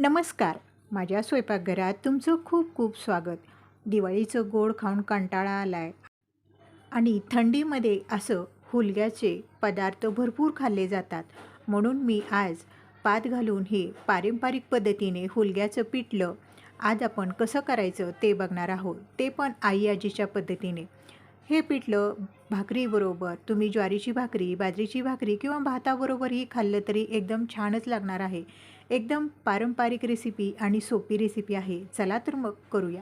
नमस्कार. माझ्या स्वयंपाकघरात तुमचं खूप खूप स्वागत. दिवाळीचं गोड खाऊन कंटाळा आला आहे आणि थंडीमध्ये असं हुलग्याचे पदार्थ भरपूर खाल्ले जातात. म्हणून मी आज पात घालून हे पारंपरिक पद्धतीने हुलग्याचं पिठलं आज आपण कसं करायचं ते बघणार आहोत. ते पण आई आजीच्या पद्धतीने. हे पिठलं भाकरीबरोबर तुम्ही ज्वारीची भाकरी बाजरीची भाकरी किंवा भाताबरोबरही खाल्लं तरी एकदम छानच लागणार आहे. एकदम पारंपरिक रेसिपी आणि सोपी रेसिपी आहे. चला तर मग करूया.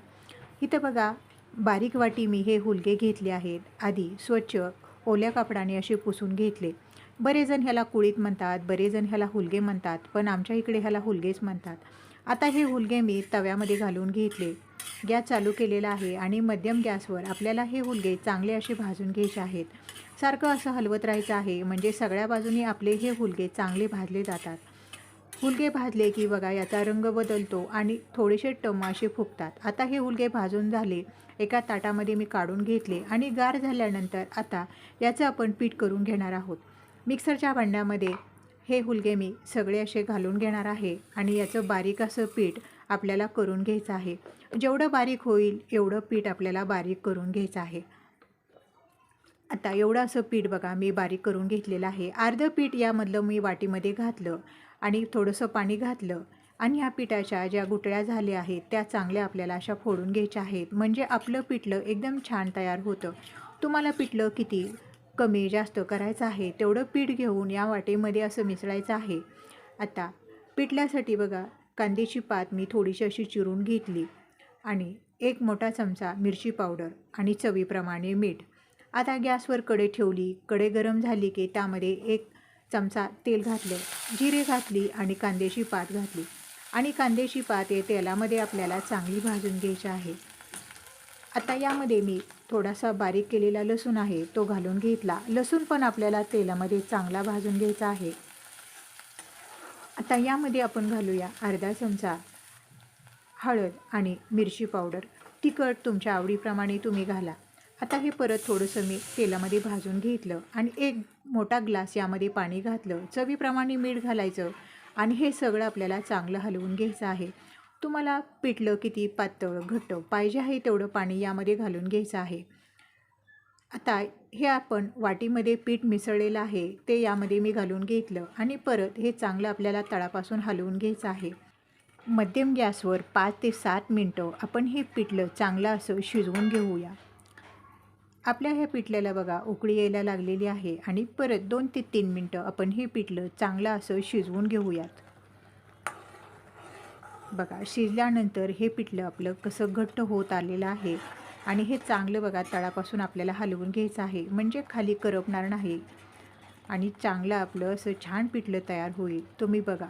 इथं बघा बारीक वाटी मी हे हुलगे घेतले आहेत. आधी स्वच्छ ओल्या कापडाने असे पुसून घेतले. बरेजण ह्याला कुळीत म्हणतात बरेजण ह्याला हुलगे म्हणतात पण आमच्या इकडे ह्याला हुलगेच म्हणतात. आता हे हुलगे मी तव्यामध्ये घालून घेतले. गॅस चालू केलेला आहे आणि मध्यम गॅसवर आपल्याला हे हुलगे चांगले असे भाजून घ्यायचे आहेत. सारखं असं हलवत राहायचं आहे म्हणजे सगळ्या बाजूनी आपले हे हुलगे चांगले भाजले जातात. हुलगे भाजले की बघा याचा रंग बदलतो आणि थोडेसे टमाशे फुगतात. आता हे हुलगे भाजून झाले. एका ताटामध्ये मी काढून घेतले आणि गार झाल्यानंतर आता याचं आपण पीठ करून घेणार आहोत. मिक्सरच्या भांड्यामध्ये हे हुलगे मी सगळे असे घालून घेणार आहे आणि याचं बारीक असं पीठ आपल्याला करून घ्यायचं आहे. जेवढं बारीक होईल एवढं पीठ आपल्याला बारीक करून घ्यायचं आहे. आता एवढं असं पीठ बघा मी बारीक करून घेतलेलं आहे. अर्धं पीठ यामधलं मी वाटीमध्ये घातलं आणि थोडंसं पाणी घातलं. आणि ह्या पिठाच्या ज्या गुटळ्या झाल्या आहेत त्या चांगल्या आपल्याला अशा फोडून घ्यायच्या आहेत. म्हणजे आपलं पिठलं एकदम छान तयार होतं. तुम्हाला पिठलं किती कमी जास्त करायचं आहे तेवढं पीठ घेऊन या वाटेमध्ये असं मिसळायचं आहे. आता पिठल्यासाठी बघा कांद्याची पात मी थोडीशी अशी चिरून घेतली. आणि एक मोठा चमचा मिरची पावडर आणि चवीप्रमाणे मीठ. आता गॅसवर कडे ठेवली कडे गरम झाली की त्यामध्ये एक चमचा तेल घातलं जिरे घातली आणि कांद्याची पात घातली. आणि कांद्याची पात या तेलामध्ये आपल्याला चांगली भाजून घ्यायची आहे. आता यामध्ये मी थोडासा बारीक केलेला लसूण आहे तो घालून घेतला. लसूण पण आपल्याला तेलामध्ये चांगला भाजून घ्यायचा आहे. आता यामध्ये आपण घालूया अर्धा चमचा हळद आणि मिरची पावडर. तिखट तुमच्या आवडीप्रमाणे तुम्ही घाला. आता हे परत थोडंसं मी तेलामध्ये भाजून घेतलं आणि एक मोठा ग्लास यामध्ये पाणी घातलं. चवीप्रमाणे मीठ घालायचं आणि हे सगळं आपल्याला चांगलं हलवून घ्यायचं आहे. तुम्हाला पिठलं किती पातळ घट्ट पाहिजे आहे तेवढं पाणी यामध्ये घालून घ्यायचं आहे. आता हे आपण वाटीमध्ये पीठ मिसळलेलं आहे ते यामध्ये मी घालून घेतलं आणि परत हे चांगलं आपल्याला तळापासून हलवून घ्यायचं आहे. मध्यम गॅसवर पाच ते सात मिनटं आपण हे पिठलं चांगलं असं शिजवून घेऊया. आपल्या ह्या पिठल्याला बघा उकळी यायला लागलेली आहे आणि परत दोन ते तीन मिनटं आपण हे पिठलं चांगलं असं शिजवून घेऊयात. बघा शिजल्यानंतर हे पिठलं आपलं कसं घट्ट होत आलेलं आहे आणि हे चांगलं बघा तळापासून आपल्याला हलवून घ्यायचं आहे. म्हणजे खाली करपणार नाही आणि चांगलं आपलं असं छान पिठलं तयार होईल. तुम्ही बघा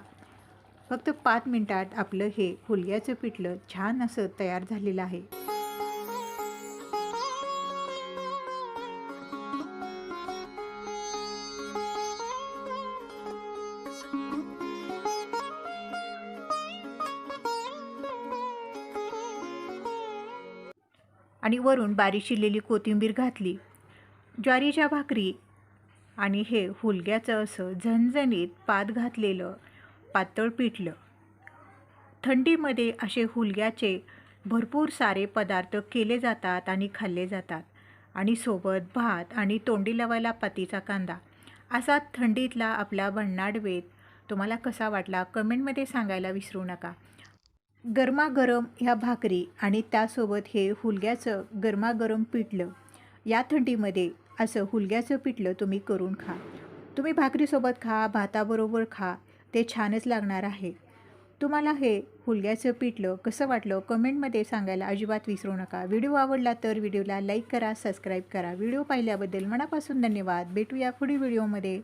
फक्त पाच मिनटात आपलं हे हुलग्याचं पिठलं छान असं तयार झालेलं आहे. आणि वरून बारीक शिरलेली कोथिंबीर घातली. ज्वारीच्या भाकरी आणि हे हुलग्याचं असं झणझणीत पात घातलेलं पातळ पिठलं. थंडीमध्ये असे हुलग्याचे भरपूर सारे पदार्थ केले जातात आणि खाल्ले जातात आणि सोबत भात आणि तोंडी लावायला पातीचा कांदा. असा थंडीतला आपला भन्नाड वेध तुम्हाला कसा वाटला कमेंटमध्ये सांगायला विसरू नका. गरमागरम ह्या भाकरी आणि त्यासोबत हे हुलग्याचं गरमागरम पिठलं. या थंडीमध्ये असं हुलग्याचं पिठलं तुम्ही करून खा. तुम्ही भाकरीसोबत खा भाताबरोबर खा ते छानच लागणार आहे. तुम्हाला हे हुलग्याचं पिठलं कसं वाटलं कमेंटमध्ये सांगायला अजिबात विसरू नका. व्हिडिओ आवडला तर व्हिडिओला लाईक करा सबस्क्राईब करा. व्हिडिओ पाहिल्याबद्दल मनापासून धन्यवाद. भेटूया पुढील व्हिडिओमध्ये.